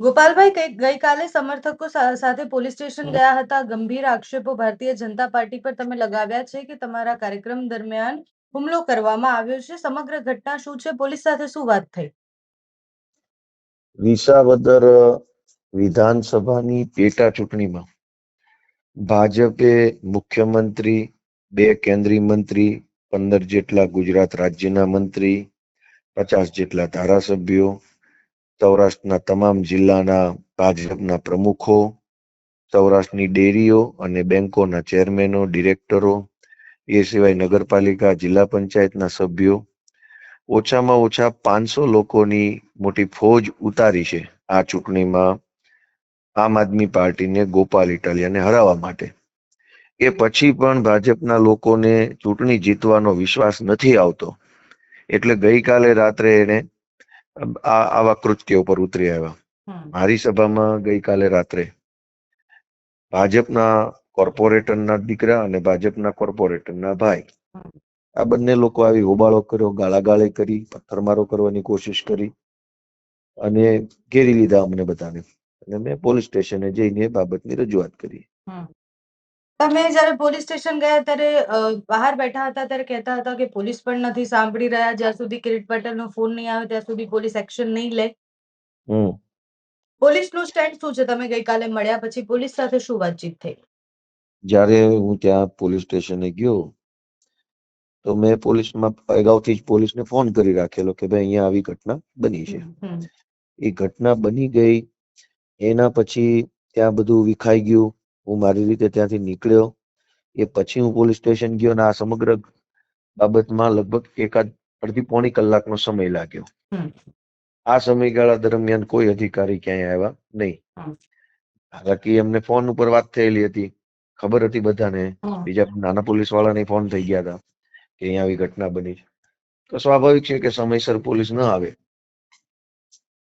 ગોપાલભાઈ ગઈકાલે સમર્થકો સાથે પોલીસ સ્ટેશન ગયા હતા. ગંભીર આક્ષેપો ભારતીય જનતા પાર્ટી પર તમે લગાવ્યા છે કે તમારા કાર્યક્રમ દરમિયાન હુમલો કરવામાં આવ્યો છે. સમગ્ર ઘટના શું છે? પોલીસ સાથે શું વાત થઈ? વિસાવદર વિધાનસભાની પેટા ચૂંટણીમાં ભાજપે મુખ્યમંત્રી, બે કેન્દ્રીય મંત્રી, પંદર જેટલા ગુજરાત રાજ્યના મંત્રી, પચાસ જેટલા ધારાસભ્યો સૌરાષ્ટ્રના તમામ જિલ્લાના ભાજપના પ્રમુખો, સૌરાષ્ટ્રની ડેરીઓ અને બેંકોના ચેરમેનો, ડિરેક્ટરો, એ સિવાય નગરપાલિકા, જિલ્લા પંચાયતના સભ્યો, ઓછામાં ઓછા પાંચસો લોકોની મોટી ફોજ ઉતારી છે આ ચૂંટણીમાં આમ આદમી પાર્ટીને ગોપાલ ઇટાલિયાને હરાવવા માટે. એ પછી પણ ભાજપના લોકોને ચૂંટણી જીતવાનો વિશ્વાસ નથી આવતો. એટલે ગઈકાલે રાત્રે એને આવા કૃત્યો પર ઉતરી આવ્યા. મારી સભામાં ગઈકાલે રાત્રે ભાજપના કોર્પોરેટરના દીકરા અને ભાજપના કોર્પોરેટરના ભાઈ આ બંને લોકો આવી હોબાળો કર્યો ગાળાગાળી કરી પથ્થરમારો કરવાની કોશિશ કરી અને ઘેરી લીધા અમને બધાને. અને મેં પોલીસ સ્ટેશને જઈને બાબતની રજૂઆત કરી. તમે જ્યારે પોલીસ સ્ટેશન ગયા ત્યારે બહાર બેઠા હતા ત્યારે કહેતા હતા કે પોલીસ પણ નથી સાંભળી રહ્યા. જ્યાં સુધી કિરીટ પટેલનો ફોન નહીં આવે ત્યાં સુધી પોલીસ એક્શન નહીં લે. હમ. પોલીસનું સ્ટેન્ડ શું છે? તમે ગઈકાલે મળ્યા પછી પોલીસ સાથે શું વાતચીત થઈ? જ્યારે હું ત્યાં પોલીસ સ્ટેશને ગયો તો મેં પોલીસમાં અગાઉથી જ પોલીસને ફોન કરી રાખેલો કે ભાઈ અહીંયા આવી ઘટના બની છે. એ ઘટના બની ગઈ. એના પછી ત્યાં બધું વિખાઈ ગયું. હું મારી રીતે ત્યાંથી નીકળ્યો. એ પછી હું પોલીસ સ્ટેશન ગયો અને આ સમગ્ર બાબતમાં લગભગ એકાદ અડધી પોણી કલાકનો સમય લાગ્યો. આ સમયગાળા દરમિયાન કોઈ અધિકારી ક્યાંય આવ્યા નહીં. હાલાકી એમને ફોન ઉપર વાત થયેલી હતી. ખબર હતી બધાને. બીજા નાના પોલીસ વાળાને ફોન થઈ ગયા હતા કે અહીંયા આવી ઘટના બની છે. તો સ્વાભાવિક છે કે સમયસર પોલીસ ન આવે.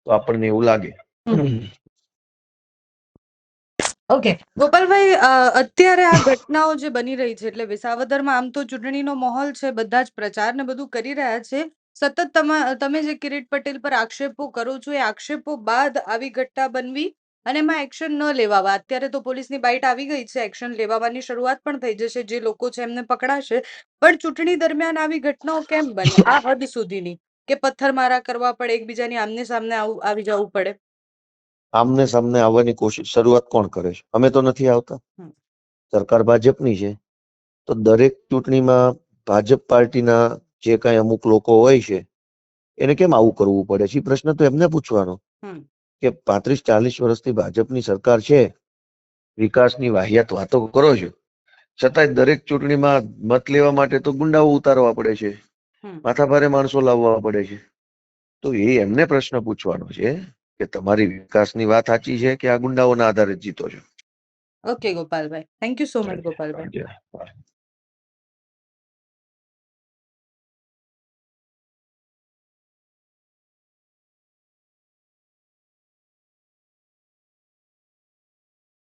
તો આપણને એવું લાગે. ઓકે ગોપાલભાઈ અત્યારે આ ઘટનાઓ જે બની રહી છે, એટલે વિસાવદરમાં આમ તો ચૂંટણીનો માહોલ છે, બધા જ પ્રચાર ને બધું કરી રહ્યા છે. સતત તમા- તમે જે કિરીટ પટેલ પર આક્ષેપો કરો છો, એ આક્ષેપો બાદ આવી ઘટના બનવી અને એમાં એક્શન ન લેવાવા. અત્યારે તો પોલીસની બાઇટ આવી ગઈ છે એક્શન લેવાની શરૂઆત પણ થઈ જશે, જે લોકો છે એમને પકડાશે. પણ ચૂંટણી દરમિયાન આવી ઘટનાઓ કેમ બને? આ હદ સુધીની, કે પથ્થરમારા કરવા પડે, એકબીજાની આમને સામને આવી જવું પડે. આમને સામને આવવાની કોશિશ શરૂઆત કોણ કરે છે? અમે તો નથી આવતા. સરકાર ભાજપની છે. તો દરેક ચૂંટણીમાં ભાજપ પાર્ટીના જે કાંઈ અમુક લોકો હોય છે એને કેમ આવું કરવું પડે છે? પ્રશ્ન તો એમને પૂછવાનો. કે પાંત્રીસ ચાલીસ વર્ષથી ભાજપની સરકાર છે વિકાસની વાહિયાત વાતો કરો છો. છતાંય દરેક ચૂંટણીમાં મત લેવા માટે તો ગુંડાઓ ઉતારવા પડે છે. માથાભારે માણસો લાવવા પડે છે. તો એ એમને પ્રશ્ન પૂછવાનો છે. કે તમારી વિકાસની વાત સાચી છે કે આ ગુંડાઓના આધારે જીતો છો? Okay Gopalbhai. Thank you so much Gopalbhai.